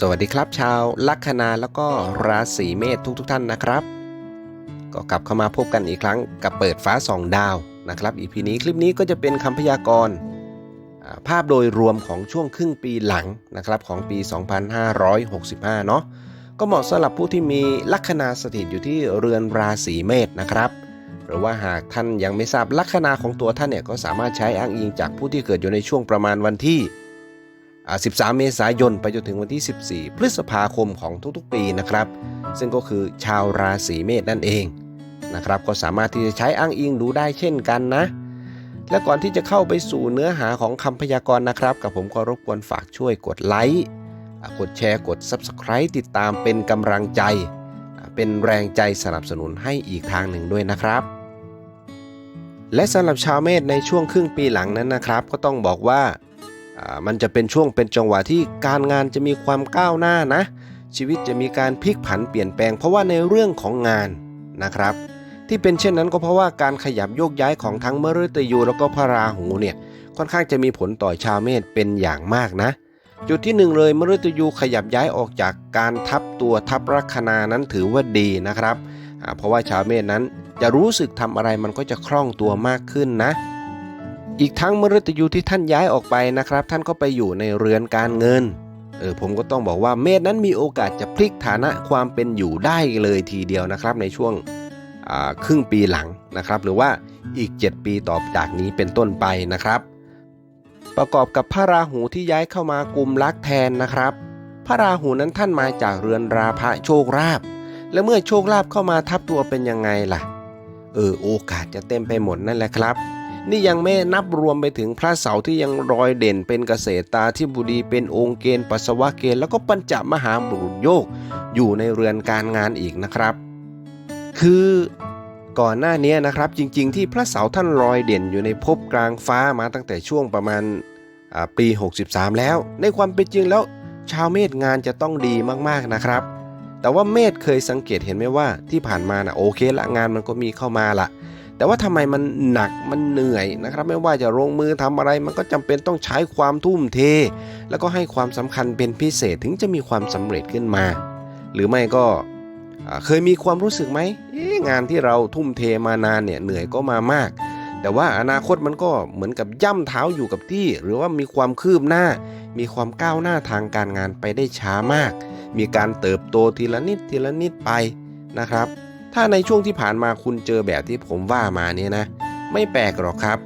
สวัสดีครับชาวลัคนาแล้วก็ราศีเมษทุกทท่านนะครับ ก็กลับเข้ามาพบกันอีกครั้งกับเปิดฟ้าสองดาวนะครับอีพีนี้คลิปนี้ก็จะเป็นคำพยากรณ์ภาพโดยรวมของช่วงครึ่งปีหลังนะครับของปี 2565 เนาะก็เหมาะสำหรับผู้ที่มีลัคนาสถิตอยู่ที่เรือนราศีเมษนะครับ หรือว่าหากท่านยังไม่ทราบลัคนาของตัวท่านเนี่ยก็สามารถใช้อ้างอิงจากผู้ที่เกิดอยู่ในช่วงประมาณวันที่ 13 เมษายน ไปจนถึงวันที่ 14 พฤษภาคมของทุกๆ ปีนะครับ ซึ่งก็คือชาวราศีเมษนั่นเองนะครับ ก็สามารถที่จะใช้อ้างอิงดูได้เช่นกันนะ และก่อนที่จะเข้าไปสู่เนื้อหาของคำพยากรณ์นะครับ กับผมก็รบกวนฝากช่วยกดไลค์กดแชร์กด Subscribe ติดตามเป็นกำลังใจ เป็นแรงใจสนับสนุนให้อีกทางหนึ่งด้วยนะครับ และสำหรับชาวเมษในช่วงครึ่งปีหลังนั้นนะครับ ก็ต้องบอกว่า มันจะเป็นช่วงเป็นจังหวะที่การงานจะมีความก้าวหน้านะ ชีวิตจะมีการพลิกผันเปลี่ยนแปลง เพราะว่าในเรื่องของงานนะครับ ที่เป็นเช่นนั้นก็เพราะว่าการขยับโยกย้ายของทั้งมฤตยูแล้วก็พระราหูเนี่ยค่อนข้างจะมีผลต่อชาวเมษเป็นอย่างมากนะจุดที่หนึ่งเลยมฤตยูขยับย้ายออกจากการทับตัวทับลัคนานั้นถือว่าดีนะครับ เพราะว่าชาวเมษนั้นจะรู้สึกทำอะไรมันก็จะคล่องตัวมากขึ้นนะ อีกทั้งมฤตยูที่ท่านย้ายออกไปนะครับ ท่านก็ไปอยู่ในเรือนการเงินเออผมก็ต้องบอกว่าเมษนั้นมีโอกาสจะพลิกฐานะความเป็นอยู่ได้เลยทีเดียวนะครับ ในช่วงครึ่งปีหลังนะครับ หรือว่าอีก 7 ปีต่อจากนี้เป็นต้นไปนะครับ ประกอบกับพระราหูที่ย้ายเข้ามากลุ่มลักแทนนะครับ พระราหูนั้นท่านมาจากเรือนราพะโชคราบ และเมื่อโชคลาภเข้ามาทับตัวเป็นยังไงล่ะ เออโอกาสจะเต็มไปหมดนั่นแหละครับ นี่ยังไม่นับรวมไปถึงพระเสาร์ที่ยังรอยเด่นเป็นเกษตราธิบดีเป็นองค์เกณฑ์ปัสสาวะเกณฑ์แล้วก็ปัญจมหาบุรุษโยก อยู่ในเรือนการงานอีกนะครับ คือก่อนหน้านี้นะครับจริงๆ ที่พระเสาร์ท่านรอยเด่นอยู่ในภพกลางฟ้ามาตั้งแต่ช่วงประมาณปี 63 แล้ว ในความเป็นจริงแล้วชาวเมษงานจะต้องดีมากๆนะครับ แต่ว่าเมษเคยสังเกตเห็นไหมว่าที่ผ่านมานะโอเคละงานมันก็มีเข้ามาละ แต่ว่าทำไมมันหนักมันเหนื่อยนะครับ ไม่ว่าจะลงมือทำอะไร มันก็จำเป็นต้องใช้ความทุ่มเท แล้วก็ให้ความสำคัญเป็นพิเศษถึงจะมีความสำเร็จขึ้นมา หรือไม่ก็เคยมีความรู้สึกไหมงานที่เราทุ่มเทมานานเนี่ยเหนื่อยก็มามาก แต่ว่าอนาคตมันก็เหมือนกับย่ำเท้าอยู่กับที่ หรือว่ามีความคืบหน้า มีความก้าวหน้าทางการงานไปได้ช้ามาก มีการเติบโตทีละนิดทีละนิดไปนะครับ ถ้าในช่วงที่ผ่านมาคุณเจอแบบที่ผมว่ามาเนี่ยนะ ไม่แปลกหรอกครับ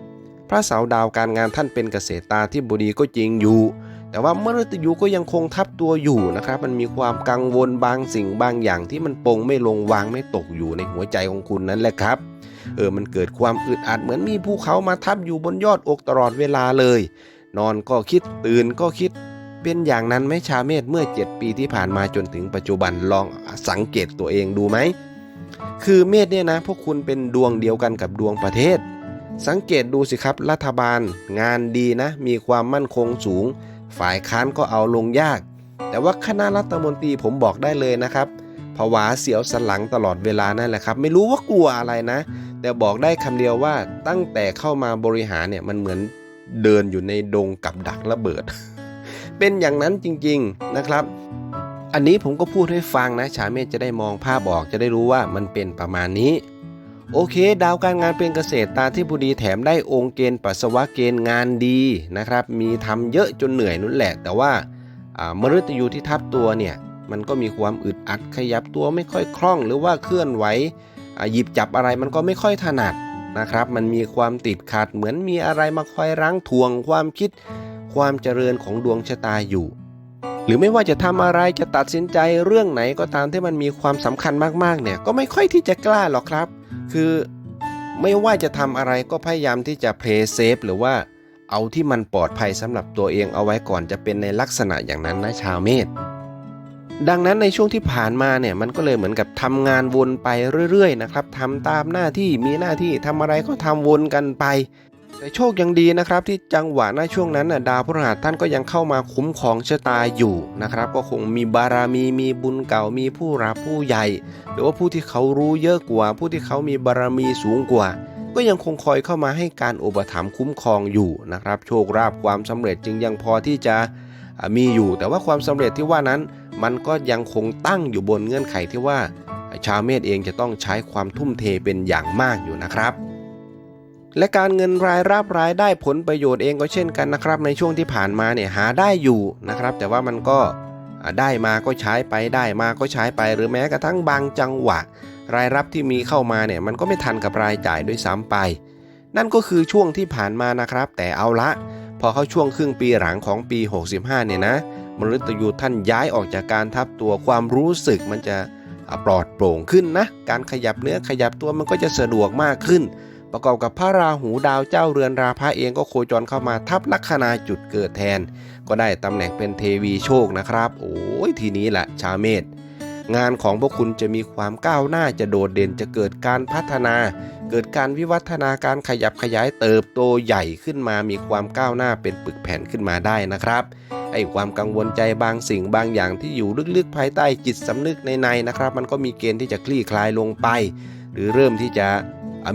พระเสาร์ดาวการงานท่านเป็นเกษตรตาที่บดีก็จริงอยู่ แต่ว่ามฤตยูก็ยังคงทับตัวอยู่นะครับ มันมีความกังวลบางสิ่งบางอย่างที่มันปงไม่ลงวางไม่ตกอยู่ในหัวใจของคุณนั่นแหละครับ เออมันเกิดความอึดอัดเหมือนมีภูเขามาทับอยู่บนยอดอกตลอดเวลาเลย นอนก็คิดตื่นก็คิดเป็นอย่างนั้นไหมชาเมธเมื่อ 7 ปีที่ผ่านมาจนถึงปัจจุบันลองสังเกตตัวเองดูไหม คือเมษเนี่ยนะ พวกคุณเป็นดวงเดียวกันกับดวงประเทศ สังเกตดูสิครับรัฐบาลงานดีนะ มีความมั่นคงสูง ฝ่ายค้านก็เอาลงยาก แต่ว่าคณะรัฐมนตรีผมบอกได้เลยนะครับผวาเสียวสลังตลอดเวลานั่นแหละครับ ไม่รู้ว่ากลัวอะไรนะ แต่บอกได้คำเดียวว่าตั้งแต่เข้ามาบริหารเนี่ยมันเหมือนเดินอยู่ในดงกับดักระเบิด เป็นอย่างนั้นจริงๆนะครับ อันนี้ผมก็พูดให้ฟังนะ ชาเมธจะได้มองภาพออกจะได้รู้ว่ามันเป็นประมาณนี้ โอเค ดาวการงานเป็นเกษตรตาที่บุดีแถมได้องค์เกณฑ์ปัสสาวะเกณฑ์งานดีนะครับ มีทำเยอะจนเหนื่อยนั่นแหละ แต่ว่ามฤตยูที่ทับตัวเนี่ยมันก็มีความอึดอัดขยับตัวไม่ค่อยคล่อง หรือว่าเคลื่อนไหวหยิบจับอะไรมันก็ไม่ค่อยถนัดนะครับ มันมีความติดขัดเหมือนมีอะไรมาคอยรั้งทวงความคิด ความเจริญของดวงชะตาอยู่ หรือไม่ว่าจะทำอะไรจะตัดสินใจเรื่องไหนก็ตามที่มันมีความสำคัญมากๆเนี่ยก็ไม่ค่อยที่จะกล้าหรอกครับ คือไม่ว่าจะทำอะไรก็พยายามที่จะเพลย์เซฟหรือว่าเอาที่มันปลอดภัยสำหรับตัวเองเอาไว้ก่อนจะเป็นในลักษณะอย่างนั้นนะชาวเมษดังนั้นในช่วงที่ผ่านมาเนี่ยมันก็เลยเหมือนกับทำงานวนไปเรื่อยๆนะครับทำตามหน้าที่มีหน้าที่ทำอะไรก็ทำวนกันไป แต่โชคยังดีนะครับที่จังหวะหน้าช่วงนั้นน่ะดาวพฤหัสท่านก็ยังเข้ามาคุ้มครองชะตาอยู่นะครับ ก็คงมีบารมีมีบุญเก่ามีผู้รับผู้ใหญ่ หรือว่าผู้ที่เขารู้เยอะกว่า ผู้ที่เขามีบารมีสูงกว่า ก็ยังคงคอยเข้ามาให้การอุปถัมภ์คุ้มครองอยู่นะครับ โชคลาภความสำเร็จจึงยังพอที่จะมีอยู่ แต่ว่าความสำเร็จที่ว่านั้น มันก็ยังคงตั้งอยู่บนเงื่อนไขที่ว่า ชาวเมษเองจะต้องใช้ความทุ่มเทเป็นอย่างมากอยู่นะครับ และการเงินรายรับรายได้ผลประโยชน์เองก็เช่นกันนะครับ ในช่วงที่ผ่านมาเนี่ยหาได้อยู่นะครับ แต่ว่ามันก็ได้มาก็ใช้ไปได้มาก็ใช้ไป หรือแม้กระทั่งบางจังหวะ รายรับที่มีเข้ามาเนี่ยมันก็ไม่ทันกับรายจ่ายด้วยซ้ำไป นั่นก็คือช่วงที่ผ่านมานะครับ แต่เอาละ พอเข้าช่วงครึ่งปีหลังของปี 65 เนี่ยนะมฤตยูท่านย้ายออกจากการทับตัวความรู้สึกมันจะปลอดโปร่งขึ้นนะ การขยับเนื้อขยับตัวมันก็จะสะดวกมากขึ้น ประกอบกับพระราหูดาวเจ้าเรือนราพะเองก็โคจรเข้ามาทับลัคนาจุดเกิดแทน ก็ได้ตำแหน่งเป็นเทวีโชคนะครับ โอ้ยทีนี้แหละชาวเมษงานของพวกคุณจะมีความก้าวหน้าจะโดดเด่นจะเกิดการพัฒนา เกิดการวิวัฒนาการขยับขยายเติบโตใหญ่ขึ้นมามีความก้าวหน้าเป็นปึกแผ่นขึ้นมาได้นะครับไอ้ความกังวลใจบางสิ่งบางอย่างที่อยู่ลึกๆภายใต้จิตสำนึกในๆนะครับ มันก็มีเกณฑ์ที่จะคลี่คลายลงไป หรือเริ่มที่จะ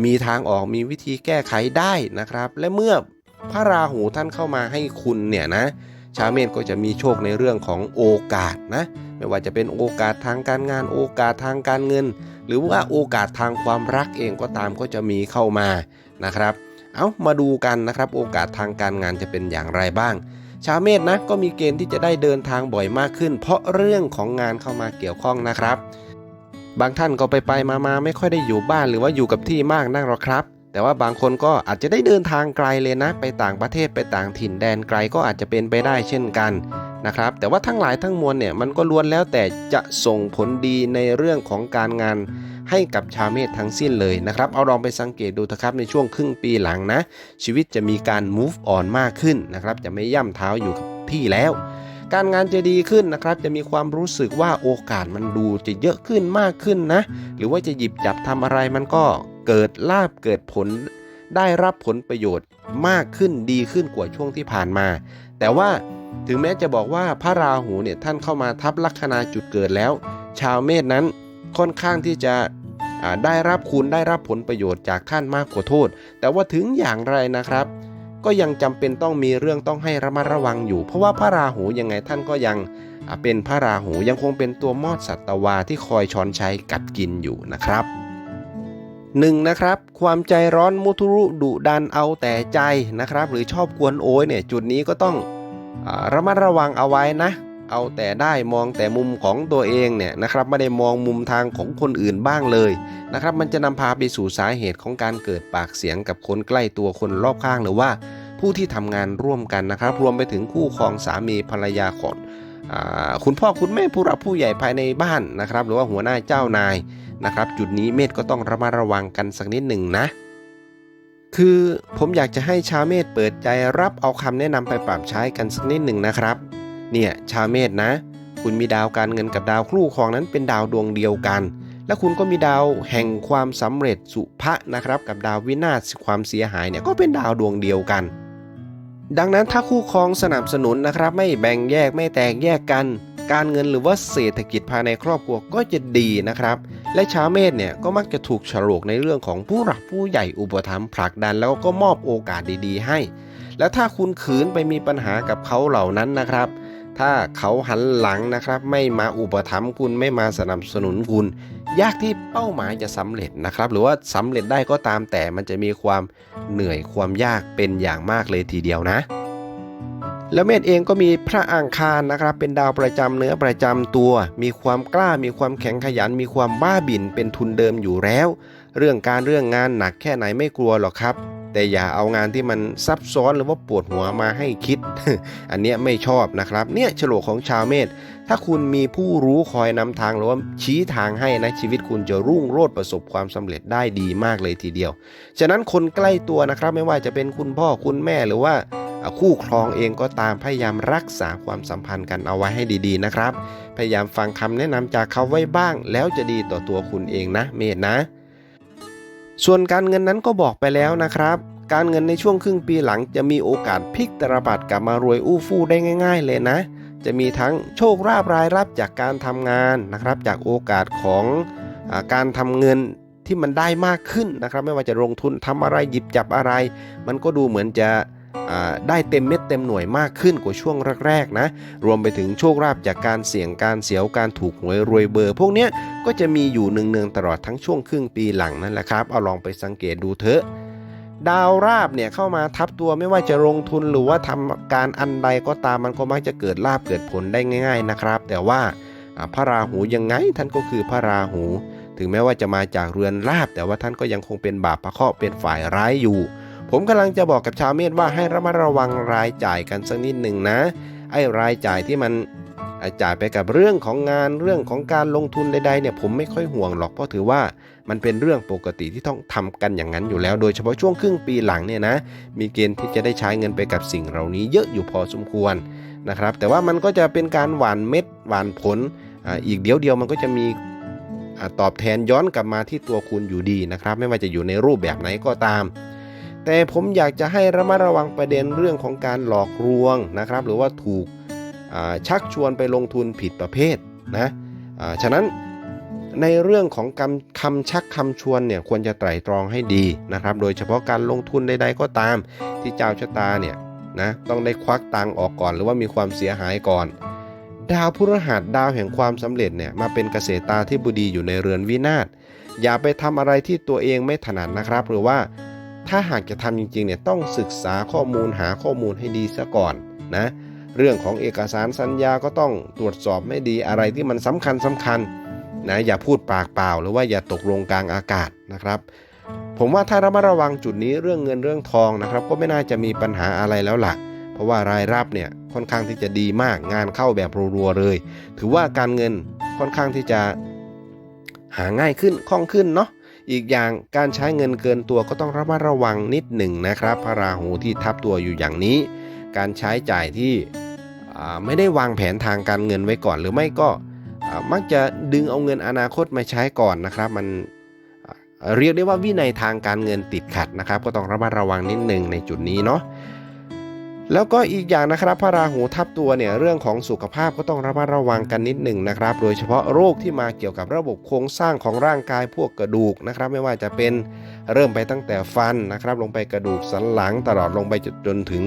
มีทางออกมีวิธีแก้ไขได้นะครับ และเมื่อพระราหูท่านเข้ามาให้คุณเนี่ยนะ ชาวเมษก็จะมีโชคในเรื่องของโอกาสนะ ไม่ว่าจะเป็นโอกาสทางการงานโอกาสทางการเงิน หรือว่าโอกาสทางความรักเองก็ตามก็จะมีเข้ามานะครับ เอามาดูกันนะครับ โอกาสทางการงานจะเป็นอย่างไรบ้าง ชาวเมษนะก็มีเกณฑ์ที่จะได้เดินทางบ่อยมากขึ้น เพราะเรื่องของงานเข้ามาเกี่ยวข้องนะครับ บางท่านก็ไปไปมามาไม่ค่อยได้อยู่บ้านหรือว่าอยู่กับที่มากนักหรอกครับ แต่ว่าบางคนก็อาจจะได้เดินทางไกลเลยนะ ไปต่างประเทศไปต่างถิ่นแดนไกลก็อาจจะเป็นไปได้เช่นกันนะครับ แต่ว่าทั้งหลายทั้งมวลเนี่ยมันก็ล้วนแล้วแต่จะส่งผลดีในเรื่องของการงานให้กับชาวเมษทั้งสิ้นเลยนะครับ เอาลองไปสังเกตดูนะครับในช่วงครึ่งปีหลังนะ ชีวิตจะมีการ move on มากขึ้นนะครับ จะไม่ย่ำเท้าอยู่กับที่แล้ว การงานจะดีขึ้นนะครับ จะมีความรู้สึกว่าโอกาสมันดูจะเยอะขึ้นมากขึ้นนะ หรือว่าจะหยิบจับทำอะไรมันก็เกิดลาบเกิดผล ได้รับผลประโยชน์มากขึ้นดีขึ้นกว่าช่วงที่ผ่านมา แต่ว่าถึงแม้จะบอกว่าพระราหูเนี่ยท่านเข้ามาทับลัคนาจุดเกิดแล้ว ชาวเมษนั้นค่อนข้างที่จะได้รับคุณได้รับผลประโยชน์จากท่านมากกว่าโทษ แต่ว่าถึงอย่างไรนะครับ ก็ยังจำเป็นต้องมีเรื่องต้องให้ระมัดระวังอยู่ เพราะว่าพระราหูยังไงท่านก็ยังเป็นพระราหูยังคงเป็นตัวมอดสัตวาที่คอยช้อนชัยกัดกินอยู่นะครับหนึ่งนะครับความใจร้อนมุทุรุดุดันเอาแต่ใจนะครับ หรือชอบกวนโอยเนี่ยจุดนี้ก็ต้องอระมัดระวังเอาไว้นะ เอาแต่ได้มองแต่มุมของตัวเองเนี่ยนะครับไม่ได้มองมุมทางของคนอื่นบ้างเลยนะครับมันจะนำพาไปสู่สาเหตุของการเกิดปากเสียงกับคนใกล้ตัวคนรอบข้างหรือว่าผู้ที่ทำงานร่วมกันนะครับ รวมไปถึงคู่ครองสามีภรรยาของคุณพ่อคุณแม่ผู้หลักผู้ใหญ่ภายในบ้านนะครับ หรือว่าหัวหน้าเจ้านายนะครับ จุดนี้เมธก็ต้องระมัดระวังกันสักนิดหนึ่งนะ คือผมอยากจะให้ชาวเมธเปิดใจรับเอาคำแนะนำไปปรับใช้กันสักนิดหนึ่งนะครับ เนี่ยชาวเมธนะ คุณมีดาวการเงินกับดาวครู่ครองนั้นเป็นดาวดวงเดียวกัน และคุณก็มีดาวแห่งความสำเร็จสุภะนะครับ กับดาววินาศความเสียหายเนี่ยก็เป็นดาวดวงเดียวกัน ดังนั้นถ้าคู่ครองสนับสนุนนะครับ ไม่แบ่งแยกไม่แตกแยกกัน การเงินหรือว่าเศรษฐกิจภายในครอบครัวก็จะดีนะครับ และชาวเมษเนี่ยก็มักจะถูกฉลกในเรื่องของผู้หลักผู้ใหญ่อุปถัมภ์ผลักดันแล้วก็มอบโอกาสดีๆ ให้แล้วถ้าคุณขืนไปมีปัญหากับเขาเหล่านั้นนะครับ ถ้าเขาหันหลังนะครับ ไม่มาอุปถัมภ์คุณไม่มาสนับสนุนคุณ ยากที่เป้าหมายจะสำเร็จนะครับ หรือว่าสำเร็จได้ก็ตามแต่มันจะมีความเหนื่อยความยากเป็นอย่างมากเลยทีเดียวนะ แล้วเมธเองก็มีพระอังคารนะครับ เป็นดาวประจำเนื้อประจำตัว มีความกล้ามีความแข็งขยัน มีความบ้าบิ่นเป็นทุนเดิมอยู่แล้ว เรื่องการเรื่องงานหนักแค่ไหนไม่กลัวหรอกครับ แต่อย่าเอางานที่มันซับซ้อนหรือว่าปวดหัวมาให้คิด อันเนี้ยไม่ชอบนะครับ เนี่ยฉลกของชาวเมษถ้าคุณมีผู้รู้คอยนำทางหรือว่าชี้ทางให้นะชีวิตคุณจะรุ่งโรจน์ประสบความสำเร็จได้ดีมากเลยทีเดียว ฉะนั้นคนใกล้ตัวนะครับไม่ว่าจะเป็นคุณพ่อคุณแม่หรือว่าคู่ครองเองก็ตามพยายามรักษาความสัมพันธ์กันเอาไว้ให้ดีๆนะครับ พยายามฟังคำแนะนำจากเขาไว้บ้าง แล้วจะดีต่อตัวคุณเองนะเมธนะ ส่วนการเงินนั้นก็บอกไปแล้วนะครับ การเงินในช่วงครึ่งปีหลังจะมีโอกาสพลิกตรบัดกลับมารวยอู้ฟู่ได้ง่าย ๆ เลยนะ จะมีทั้งโชคราบรายรับจากการทำงานนะครับ จากโอกาสของอการทำเงินที่มันได้มากขึ้นนะครับ ไม่ว่าจะลงทุนทำอะไรหยิบจับอะไร มันก็ดูเหมือนจะ ได้เต็มเม็ดเต็มหน่วยมากขึ้นกว่าช่วงแรกๆนะ รวมไปถึงโชคลาภจากการเสี่ยงการเสียวการถูกหวยรวยเบอร์ พวกเนี้ยก็จะมีอยู่เนืองๆตลอดทั้งช่วงครึ่งปีหลังนั่นแหละครับ เอาลองไปสังเกตดูเถอะดาวราบเนี่ยเข้ามาทับตัวไม่ว่าจะลงทุนหรือว่าทำการอันใดก็ตามมันก็มักจะเกิดลาบเกิดผลได้ง่าย ๆนะครับ แต่ว่าอ่าพระราหูยังไงท่านก็คือพระราหู ถึงแม้ว่าจะมาจากเรือนราบแต่ว่าท่านก็ยังคงเป็นบาปพระเคราะห์เป็นฝ่ายร้ายอยู่ ผมกำลังจะบอกกับชาวเมษว่าให้ระมัดระวังรายจ่ายกันสักนิดหนึ่งนะ ไอ้รายจ่ายที่มันจ่ายไปกับเรื่องของงานเรื่องของการลงทุนใดๆเนี่ยผมไม่ค่อยห่วงหรอกเพราะถือว่ามันเป็นเรื่องปกติที่ต้องทำกันอย่างนั้นอยู่แล้ว โดยเฉพาะช่วงครึ่งปีหลังเนี่ยนะมีเกณฑ์ที่จะได้ใช้เงินไปกับสิ่งเหล่านี้เยอะอยู่พอสมควรนะครับ แต่ว่ามันก็จะเป็นการหว่านเม็ดหว่านผลออีกเดียวเดียวมันก็จะมีตอบแทนย้อนกลับมาที่ตัวคุณอยู่ดีนะครับ ไม่ว่าจะอยู่ในรูปแบบไหนก็ตาม แต่ผมอยากจะให้ระมัดระวังประเด็นเรื่องของการหลอกลวงนะครับ หรือว่าถูกชักชวนไปลงทุนผิดประเภทนะอ่าฉะนั้นในเรื่องของคำคำชักคำชวนเนี่ยควรจะไตร่ตรองให้ดีนะครับ โดยเฉพาะการลงทุนใดๆก็ตาม ที่เจ้าชะตาเนี่ยนะต้องได้ควักตังออกก่อน หรือว่ามีความเสียหายก่อน ดาวพฤหัสดาวแห่งความสำเร็จเนี่ยมาเป็นเกษตราธิบดีอยู่ในเรือนวินาศอย่าไปทำอะไรที่ตัวเองไม่ถนัดนะครับ หรือว่า ถ้าหากจะทำจริงๆเนี่ยต้องศึกษาข้อมูลหาข้อมูลให้ดีซะก่อนนะเรื่องของเอกสารสัญญาก็ต้องตรวจสอบไม่ดีอะไรที่มันสำคัญสำคัญนะอย่าพูดปากเปล่า หรือว่าอย่าตกลงกลางอากาศนะครับ ผมว่าถ้าระมัดระวังจุดนี้เรื่องเงินเรื่องทองนะครับ ก็ไม่น่าจะมีปัญหาอะไรแล้วล่ะ เพราะว่ารายรับเนี่ยค่อนข้างที่จะดีมากงานเข้าแบบรัวๆเลย ถือว่าการเงินค่อนข้างที่จะหาง่ายขึ้นคล่องขึ้นเนาะ อีกอย่างการใช้เงินเกินตัวก็ต้องระมัดระวังนิดหนึ่งนะครับ พระราหูที่ทับตัวอยู่อย่างนี้ การใช้จ่ายที่ไม่ได้วางแผนทางการเงินไว้ก่อนหรือไม่ก็มักจะดึงเอาเงินอนาคตมาใช้ก่อนนะครับ มันเรียกได้ว่าวินัยทางการเงินติดขัดนะครับ ก็ต้องระมัดระวังนิดหนึ่งในจุดนี้เนาะ แล้วก็อีกอย่างนะครับพระราหูทับตัวเนี่ยเรื่องของสุขภาพก็ต้องระมัดระวังกันนิดหนึ่งนะครับ โดยเฉพาะโรคที่มาเกี่ยวกับระบบโครงสร้างของร่างกายพวกกระดูกนะครับ ไม่ว่าจะเป็นเริ่มไปตั้งแต่ฟันนะครับ ลงไปกระดูกสันหลังตลอดลงไปจนถึง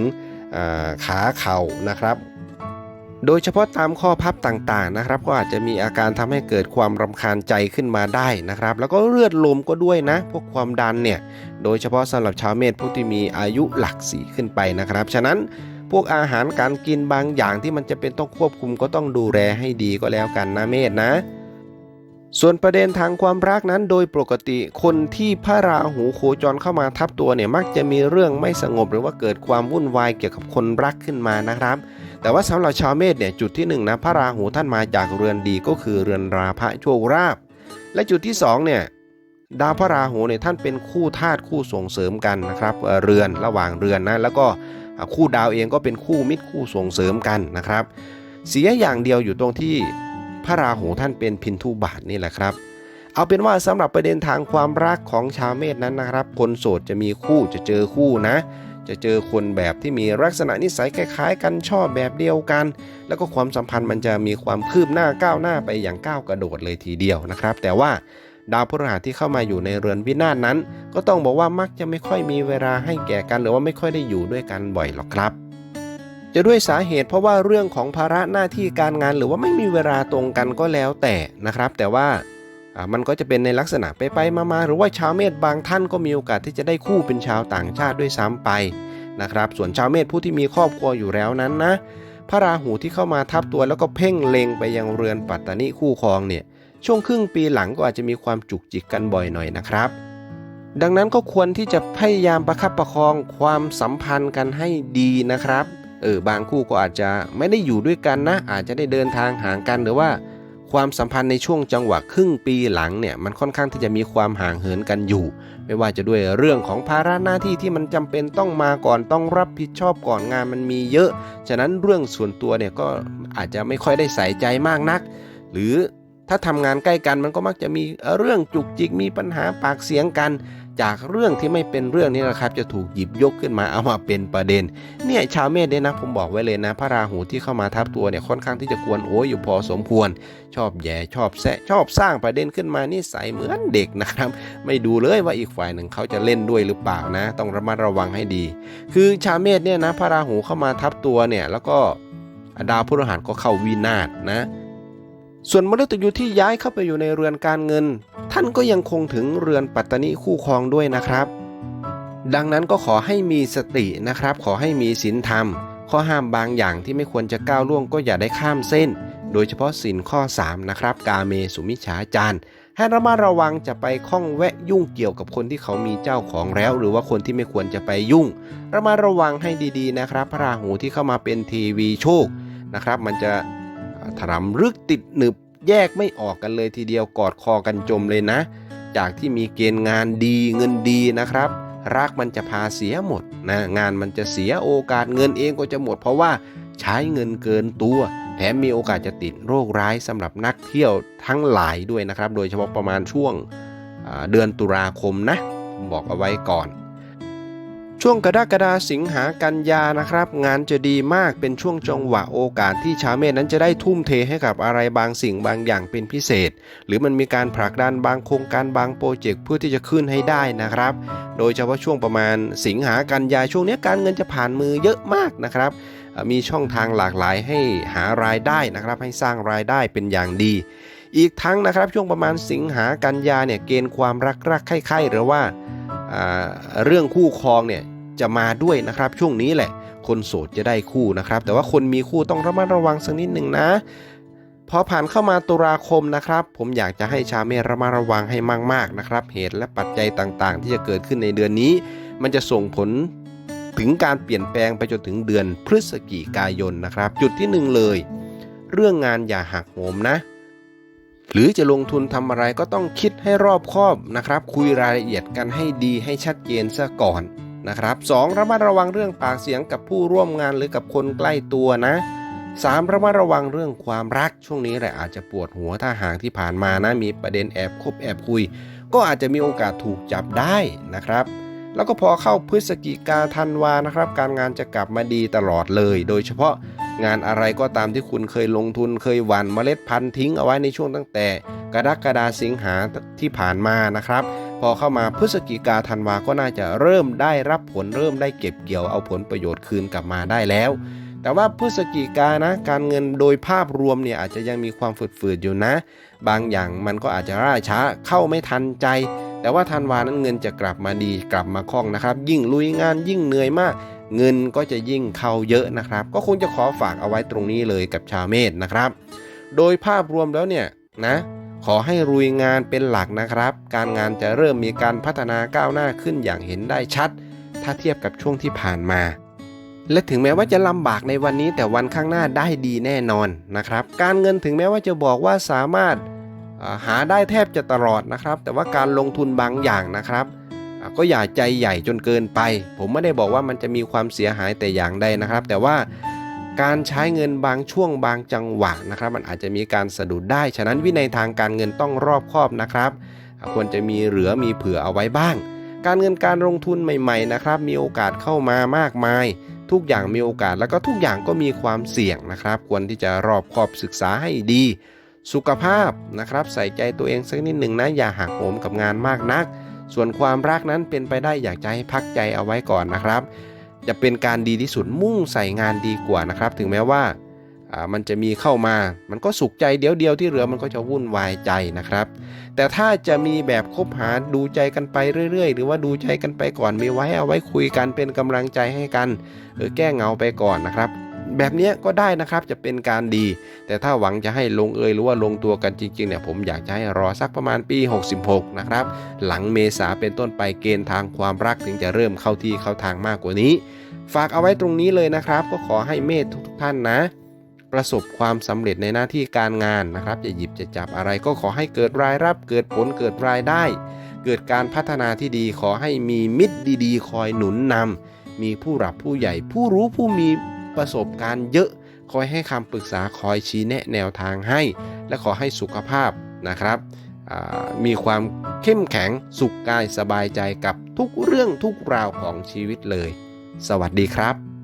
ขาเข่านะครับ โดยเฉพาะตามข้อพับต่างๆนะครับ ก็อาจจะมีอาการทำให้เกิดความรำคาญใจขึ้นมาได้นะครับ แล้วก็เลือดลมก็ด้วยนะ พวกความดันเนี่ยโดยเฉพาะสำหรับชาวเมษผู้ที่มีอายุหลักสี่ขึ้นไปนะครับ ฉะนั้นพวกอาหารการกินบางอย่างที่มันจะเป็นต้องควบคุมก็ต้องดูแลให้ดีก็แล้วกันนะเมษนะ ส่วนประเด็นทางความรักนั้นโดยปกติคนที่พระราหูโคจรเข้ามาทับตัวเนี่ยมักจะมีเรื่องไม่สงบหรือว่าเกิดความวุ่นวายเกี่ยวกับคนรักขึ้นมานะครับ แต่ว่าสำหรับชาวเมษเนี่ยจุดที่หนึ่งนะพระราหูท่านมาจากเรือนดีก็คือเรือนราพะโชคราบ และจุดที่สองเนี่ยดาวพระราหูเนี่ยท่านเป็นคู่ธาตุคู่ส่งเสริมกันนะครับเรือนระหว่างเรือนนะแล้วก็คู่ดาวเองก็เป็นคู่มิตรคู่ส่งเสริมกันนะครับ เสียอย่างเดียวอยู่ตรงที่ พระราหูท่านเป็นพินทุบาทนี่แหละครับ เอาเป็นว่าสำหรับประเด็นทางความรักของชาวเมษนั้นนะครับ คนโสดจะมีคู่จะเจอคู่นะ จะเจอคนแบบที่มีลักษณะนิสัยคล้าย ๆ กันชอบแบบเดียวกัน แล้วก็ความสัมพันธ์มันจะมีความคืบหน้าก้าวหน้าไปอย่างก้าวกระโดดเลยทีเดียวนะครับ แต่ว่าดาวพฤหัสที่เข้ามาอยู่ในเรือนวินาศนั้น ก็ต้องบอกว่ามักจะไม่ค่อยมีเวลาให้แก่กัน หรือว่าไม่ค่อยได้อยู่ด้วยกันบ่อยหรอกครับ จะด้วยสาเหตุเพราะว่าเรื่องของภาระหน้าที่การงานหรือว่าไม่มีเวลาตรงกันก็แล้วแต่นะครับ แต่ว่ามันก็จะเป็นในลักษณะไปไปๆมาๆหรือว่าชาวเมษบางท่านก็มีโอกาสที่จะได้คู่เป็นชาวต่างชาติด้วยซ้ำไปนะครับ ส่วนชาวเมษผู้ที่มีครอบครัวอยู่แล้วนั้นนะพระราหูที่เข้ามาทับตัวแล้วก็เพ่งเล็งไปยังเรือนปัตตานิคู่ครองเนี่ยช่วงครึ่งปีหลังก็อาจจะมีความจุกจิกกันบ่อยหน่อยนะครับ ดังนั้นก็ควรที่จะพยายามประคับประคองความสัมพันธ์กันให้ดีนะครับ เออบางคู่ก็อาจจะไม่ได้อยู่ด้วยกันนะ อาจจะได้เดินทางห่างกันหรือว่า ความสัมพันธ์ในช่วงจังหวะครึ่งปีหลังเนี่ยมันค่อนข้างที่จะมีความห่างเหินกันอยู่ ไม่ว่าจะด้วยเรื่องของภาระหน้าที่ที่มันจำเป็นต้องมาก่อนต้องรับผิดชอบก่อนงานมันมีเยอะ ฉะนั้นเรื่องส่วนตัวเนี่ยก็อาจจะไม่ค่อยได้ใส่ใจมากนัก หรือถ้าทำงานใกล้กันมันก็มักจะมีเรื่องจุกจิกมีปัญหาปากเสียงกัน จากเรื่องที่ไม่เป็นเรื่องนี้แหละครับ จะถูกหยิบยกขึ้นมาเอามาเป็นประเด็น เนี่ยชาวเมษเนี่ยนะผมบอกไว้เลยนะ พระราหูที่เข้ามาทับตัวเนี่ยค่อนข้างที่จะกวนโอ้ยอยู่พอสมควร ชอบแย่ชอบแซะชอบสร้างประเด็นขึ้นมานี่ใสยเหมือนเด็กนะครับ ไม่ดูเลยว่าอีกฝ่ายหนึ่งเขาจะเล่นด้วยหรือเปล่านะ ต้องระมัดระวังให้ดี คือชาวเมษเนี่ยนะพระราหูเข้ามาทับตัวเนี่ยแล้วก็ดาวพฤหัสก็เข้าวินาศนะ ส่วนมฤตยูที่ย้ายเข้าไปอยู่ในเรือนการเงิน ท่านก็ยังคงถึงเรือนปัตตนิคู่ครองด้วยนะครับ ดังนั้นก็ขอให้มีสตินะครับ ขอให้มีศีลธรรม ข้อห้ามบางอย่างที่ไม่ควรจะก้าวล่วงก็อย่าได้ข้ามเส้น โดยเฉพาะศีลข้อ 3 นะครับ กาเมสุมิชาจารให้ระมัดระวังจะไปข้องแวะยุ่งเกี่ยวกับคนที่เขามีเจ้าของแล้ว หรือว่าคนที่ไม่ควรจะไปยุ่ง ระมัดระวังให้ดีๆนะครับ พระราหูที่เข้ามาเป็นทีวีโชคนะครับ มันจะ ถรำลึกติดหนึบแยกไม่ออกกันเลยทีเดียวกอดคอกันจมเลยนะ จากที่มีเกณฑ์งานดีเงินดีนะครับ รักมันจะพาเสียหมดนะงานมันจะเสียโอกาสเงินเองก็จะหมด เพราะว่าใช้เงินเกินตัว แถมมีโอกาสจะติดโรคร้ายสำหรับนักเที่ยวทั้งหลายด้วยนะครับ โดยเฉพาะประมาณช่วงเดือนตุลาคมนะ บอกเอาไว้ก่อน ช่วงกรกฎาสิงหากันยานะครับ งานจะดีมากเป็นช่วงจังหวะโอกาสที่ชาวเมษนั้นจะได้ทุ่มเทให้กับอะไรบางสิ่งบางอย่างเป็นพิเศษ หรือมันมีการผลักดันบางโครงการบางโปรเจกต์เพื่อที่จะขึ้นให้ได้นะครับ โดยเฉพาะช่วงประมาณสิงหากันยาช่วงนี้การเงินจะผ่านมือเยอะมากนะครับ มีช่องทางหลากหลายให้หารายได้นะครับ ให้สร้างรายได้เป็นอย่างดี อีกทั้งนะครับช่วงประมาณสิงหากันยาเนี่ยเกณฑ์ความรักรักใคร่ๆหรือว่า เรื่องคู่ครองเนี่ยจะมาด้วยนะครับช่วงนี้แหละ คนโสดจะได้คู่นะครับ แต่ว่าคนมีคู่ต้องระมัดระวังสักนิดหนึ่งนะพอผ่านเข้ามาตุลาคมนะครับ ผมอยากจะให้ชาวเมษระมัดระวังให้มากๆนะครับ เหตุและปัจจัยต่างๆ ที่จะเกิดขึ้นในเดือนนี้ มันจะส่งผลถึงการเปลี่ยนแปลงไปจนถึงเดือนพฤศจิกายนนะครับ จุดที่หนึ่งเลย เรื่องงานอย่าหักโหมนะ หรือจะลงทุนทำอะไรก็ต้องคิดให้รอบคอบนะครับ คุยรายละเอียดกันให้ดีให้ชัดเจนซะก่อนนะครับสองระมัดระวังเรื่องปากเสียงกับผู้ร่วมงานหรือกับคนใกล้ตัวนะ 3. ระมัดระวังเรื่องความรักช่วงนี้แหละอาจจะปวดหัวถ้าหากที่ผ่านมานะมีประเด็นแอบคบแอบคุย ก็อาจจะมีโอกาสถูกจับได้นะครับ แล้วก็พอเข้าพฤศจิกาธันวานะครับ การงานจะกลับมาดีตลอดเลย โดยเฉพาะงานอะไรก็ตามที่คุณเคยลงทุนเคยหว่านเมล็ดพันธุ์ทิ้งเอาไว้ในช่วงตั้งแต่ กรกฎาสิงหาที่ผ่านมานะครับ พอเข้ามาพฤศจิกาธันวาก็น่าจะเริ่มได้รับผลเริ่มได้เก็บเกี่ยวเอาผลประโยชน์คืนกลับมาได้แล้ว แต่ว่าพฤศจิกานะการเงินโดยภาพรวมเนี่ยอาจจะยังมีความฝืดๆอยู่นะ บางอย่างมันก็อาจจะล่าช้าเข้าไม่ทันใจ แต่ว่าธันวานั้นเงินจะกลับมาดีกลับมาคล่องนะครับ ยิ่งลุยงานยิ่งเหนื่อยมาก เงินก็จะยิ่งเข้าเยอะนะครับ ก็คงจะขอฝากเอาไว้ตรงนี้เลยกับชาวเมษนะครับ โดยภาพรวมแล้วเนี่ยนะขอให้รุยงานเป็นหลักนะครับ การงานจะเริ่มมีการพัฒนาก้าวหน้าขึ้นอย่างเห็นได้ชัด ถ้าเทียบกับช่วงที่ผ่านมา และถึงแม้ว่าจะลำบากในวันนี้แต่วันข้างหน้าได้ดีแน่นอนนะครับ การเงินถึงแม้ว่าจะบอกว่าสามารถหาได้แทบจะตลอดนะครับ แต่ว่าการลงทุนบางอย่างนะครับ ก็อย่าใจใหญ่จนเกินไป ผมไม่ได้บอกว่ามันจะมีความเสียหายแต่อย่างใดนะครับ แต่ว่าการใช้เงินบางช่วงบางจังหวะนะครับ มันอาจจะมีการสะดุดได้ ฉะนั้นวินัยทางการเงินต้องรอบคอบนะครับควรจะมีเหลือมีเผื่อเอาไว้บ้าง การเงินการลงทุนใหม่ ๆ นะครับ มีโอกาสเข้ามามากมาย ทุกอย่างมีโอกาสแล้วก็ทุกอย่างก็มีความเสี่ยงนะครับ ควรที่จะรอบคอบศึกษาให้ดี สุขภาพนะครับ ใส่ใจตัวเองสักนิดหนึ่งนะอย่าหักโหมกับงานมากนัก ส่วนความรักนั้นเป็นไปได้อยากจะให้พักใจเอาไว้ก่อนนะครับ จะเป็นการดีที่สุดมุ่งใส่งานดีกว่านะครับ ถึงแม้ว่าอ่า มันจะมีเข้ามา มันก็สุขใจเดียวเดียวๆที่เหลือมันก็จะวุ่นวายใจนะครับ แต่ถ้าจะมีแบบคบหาดูใจกันไปเรื่อย ๆ หรือว่าดูใจกันไปก่อนมีไว้เอาไว้คุยกันเป็นกำลังใจให้กันเออแก้เหงาไปก่อนนะครับ แบบเนี้ยก็ได้นะครับจะเป็นการดี แต่ถ้าหวังจะให้ลงเอยหรือว่าลงตัวกันจริงๆเนี่ยผมอยากจะให้รอสักประมาณปี 66 นะครับ หลังเมษาเป็นต้นไปเกณฑ์ทางความรักถึงจะเริ่มเข้าที่เข้าทางมากกว่านี้ ฝากเอาไว้ตรงนี้เลยนะครับ ก็ขอให้เมธทุกๆท่านนะ ประสบความสำเร็จในหน้าที่การงานนะครับจะหยิบจะจับอะไรก็ขอให้เกิดรายรับ เกิดผลเกิดรายได้ เกิดการพัฒนาที่ดีขอให้มีมิตรดีๆ คอยหนุนนำมีผู้หลับผู้ใหญ่ ผู้รู้ผู้มีประสบการณ์เยอะ คอยให้คำปรึกษาคอยชี้แนะแนวทางให้ และขอให้สุขภาพนะครับมีความเข้มแข็งสุขกายสบายใจกับทุกเรื่องทุกราวของชีวิตเลย สวัสดีครับ